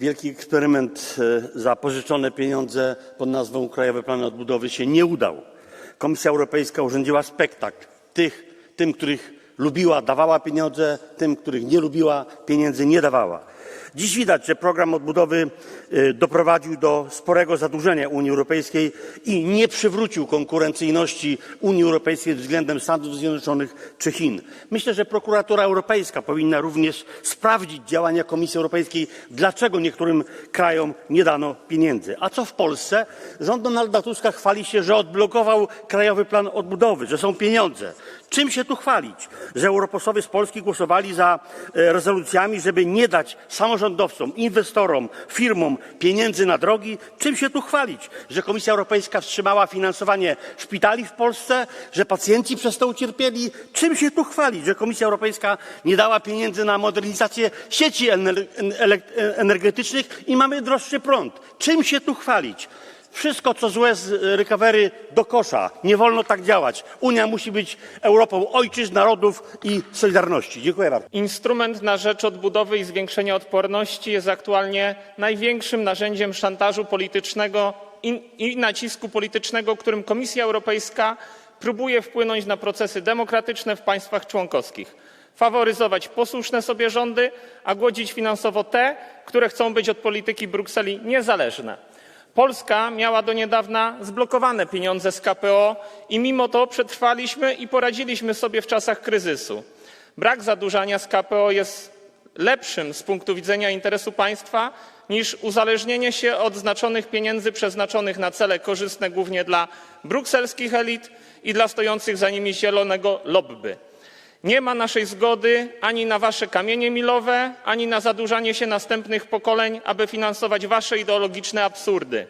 Wielki eksperyment e, za pożyczone pieniądze pod nazwą Krajowy Plan Odbudowy się nie udał. Komisja Europejska urządziła spektakl. Tych, tym, których lubiła, dawała pieniądze, tym, których nie lubiła, pieniędzy nie dawała. Dziś widać, że program odbudowy e, doprowadził do sporego zadłużenia Unii Europejskiej i nie przywrócił konkurencyjności Unii Europejskiej względem Stanów Zjednoczonych czy Chin. Myślę, że prokuratura europejska powinna również sprawdzić działania Komisji Europejskiej, dlaczego niektórym krajom nie dano pieniędzy. A co w Polsce? Rząd Donalda Tuska chwali się, że odblokował Krajowy Plan Odbudowy, że są pieniądze. Czym się tu chwalić? Że europosłowie z Polski głosowali za e, rezolucjami, żeby nie dać samorządowcom, inwestorom, firmom pieniędzy na drogi? Czym się tu chwalić? Że Komisja Europejska wstrzymała finansowanie szpitali w Polsce? Że pacjenci przez to ucierpieli? Czym się tu chwalić? Że Komisja Europejska nie dała pieniędzy na modernizację sieci elek- energetycznych i mamy droższy prąd? Czym się tu chwalić? Wszystko, co złe z recovery do kosza. Nie wolno tak działać. Unia musi być Europą ojczyzn, narodów i solidarności. Dziękuję bardzo. Instrument na rzecz odbudowy i zwiększenia odporności jest aktualnie największym narzędziem szantażu politycznego i, nacisku politycznego, którym Komisja Europejska próbuje wpłynąć na procesy demokratyczne w państwach członkowskich, faworyzować posłuszne sobie rządy, a głodzić finansowo te, które chcą być od polityki Brukseli niezależne. Polska miała do niedawna zblokowane pieniądze z KPO i mimo to przetrwaliśmy i poradziliśmy sobie w czasach kryzysu. Brak zadłużania z KPO jest lepszym z punktu widzenia interesu państwa niż uzależnienie się od znaczonych pieniędzy przeznaczonych na cele korzystne głównie dla brukselskich elit i dla stojących za nimi zielonego lobby. Nie ma naszej zgody ani na wasze kamienie milowe, ani na zadłużanie się następnych pokoleń, aby finansować wasze ideologiczne absurdy.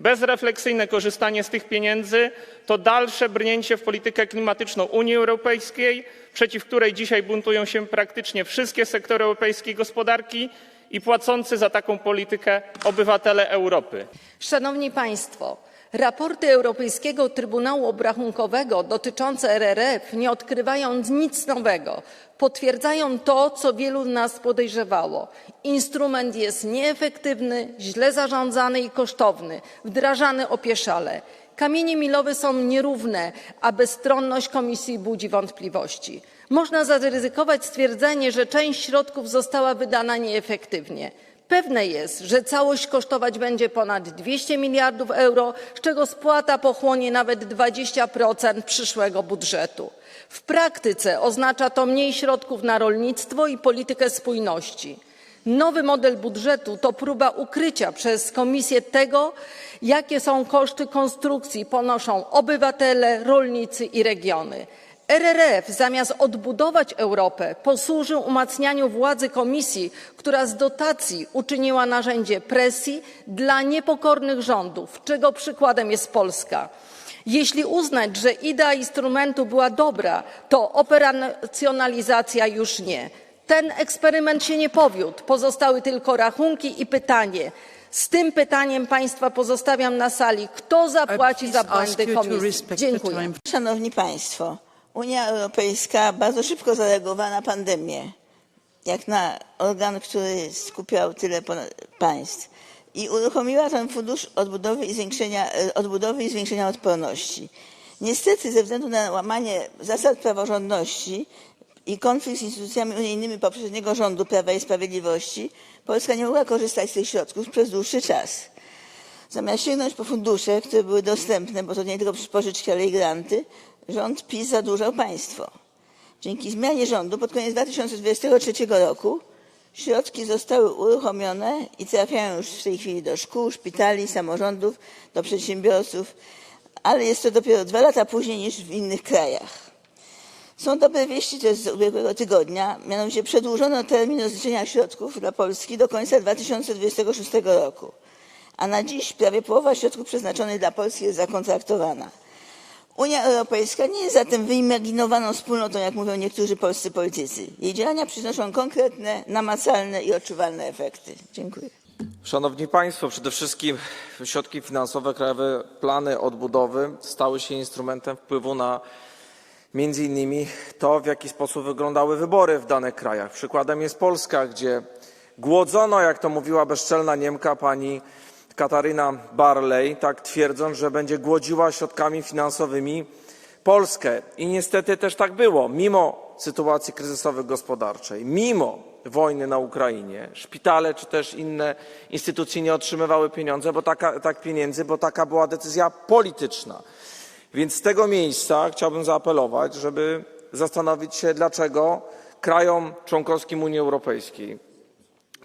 Bezrefleksyjne korzystanie z tych pieniędzy to dalsze brnięcie w politykę klimatyczną Unii Europejskiej, przeciw której dzisiaj buntują się praktycznie wszystkie sektory europejskiej gospodarki i płacący za taką politykę obywatele Europy. Szanowni Państwo, raporty Europejskiego Trybunału Obrachunkowego dotyczące RRF nie odkrywają nic nowego. Potwierdzają to, co wielu nas podejrzewało. Instrument jest nieefektywny, źle zarządzany i kosztowny, wdrażany opieszale. Kamienie milowe są nierówne, a bezstronność Komisji budzi wątpliwości. Można zaryzykować stwierdzenie, że część środków została wydana nieefektywnie. Pewne jest, że całość kosztować będzie ponad 200 miliardów euro, z czego spłata pochłonie nawet 20% przyszłego budżetu. W praktyce oznacza to mniej środków na rolnictwo i politykę spójności. Nowy model budżetu to próba ukrycia przez Komisję tego, jakie są koszty konstrukcji ponoszą obywatele, rolnicy i regiony. RRF zamiast odbudować Europę posłużył umacnianiu władzy Komisji, która z dotacji uczyniła narzędzie presji dla niepokornych rządów, czego przykładem jest Polska. Jeśli uznać, że idea instrumentu była dobra, to operacjonalizacja już nie. Ten eksperyment się nie powiódł, pozostały tylko rachunki i pytanie. Z tym pytaniem Państwa pozostawiam na sali. Kto zapłaci za błędy Komisji? Dziękuję. Szanowni Państwo, Unia Europejska bardzo szybko zareagowała na pandemię, jak na organ, który skupiał tyle państw i uruchomiła ten fundusz odbudowy i zwiększenia, e, odbudowy i zwiększenia odporności. Niestety ze względu na łamanie zasad praworządności i konflikt z instytucjami unijnymi poprzedniego rządu Prawa i Sprawiedliwości, Polska nie mogła korzystać z tych środków przez dłuższy czas. Zamiast sięgnąć po fundusze, które były dostępne, bo to nie tylko pożyczki, ale i granty, rząd PiS zadłużał państwo. Dzięki zmianie rządu pod koniec 2023 roku środki zostały uruchomione i trafiają już w tej chwili do szkół, szpitali, samorządów, do przedsiębiorców, ale jest to dopiero dwa lata później niż w innych krajach. Są dobre wieści też z ubiegłego tygodnia, mianowicie przedłużono termin rozliczenia środków dla Polski do końca 2026 roku, a na dziś prawie połowa środków przeznaczonych dla Polski jest zakontraktowana. Unia Europejska nie jest zatem wyimaginowaną wspólnotą, jak mówią niektórzy polscy politycy. Jej działania przynoszą konkretne, namacalne i odczuwalne efekty. Dziękuję. Szanowni Państwo, przede wszystkim środki finansowe, krajowe plany odbudowy stały się instrumentem wpływu na między innymi to, w jaki sposób wyglądały wybory w danych krajach. Przykładem jest Polska, gdzie Głodzono, jak to mówiła bezczelna Niemka pani Kataryna Barley, tak twierdząc, że będzie głodziła środkami finansowymi Polskę. I niestety też tak było. Mimo sytuacji kryzysowej gospodarczej, mimo wojny na Ukrainie, szpitale czy też inne instytucje nie otrzymywały pieniądze, bo taka, tak pieniędzy, bo taka była decyzja polityczna. Więc z tego miejsca chciałbym zaapelować, żeby zastanowić się, dlaczego krajom członkowskim Unii Europejskiej,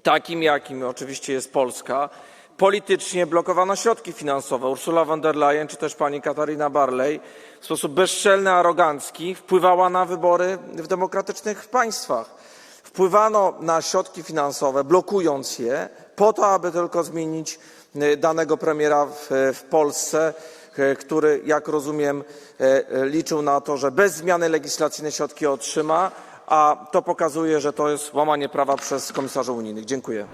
takim jakim oczywiście jest Polska, politycznie blokowano środki finansowe. Ursula von der Leyen czy też pani Katarina Barley w sposób bezczelny, arogancki wpływała na wybory w demokratycznych państwach. Wpływano na środki finansowe, blokując je, po to, aby tylko zmienić e, danego premiera w, w Polsce, e, który, jak rozumiem, e, liczył na to, że bez zmiany legislacyjnej środki otrzyma, a to pokazuje, że to jest łamanie prawa przez komisarzy unijnych. Dziękuję.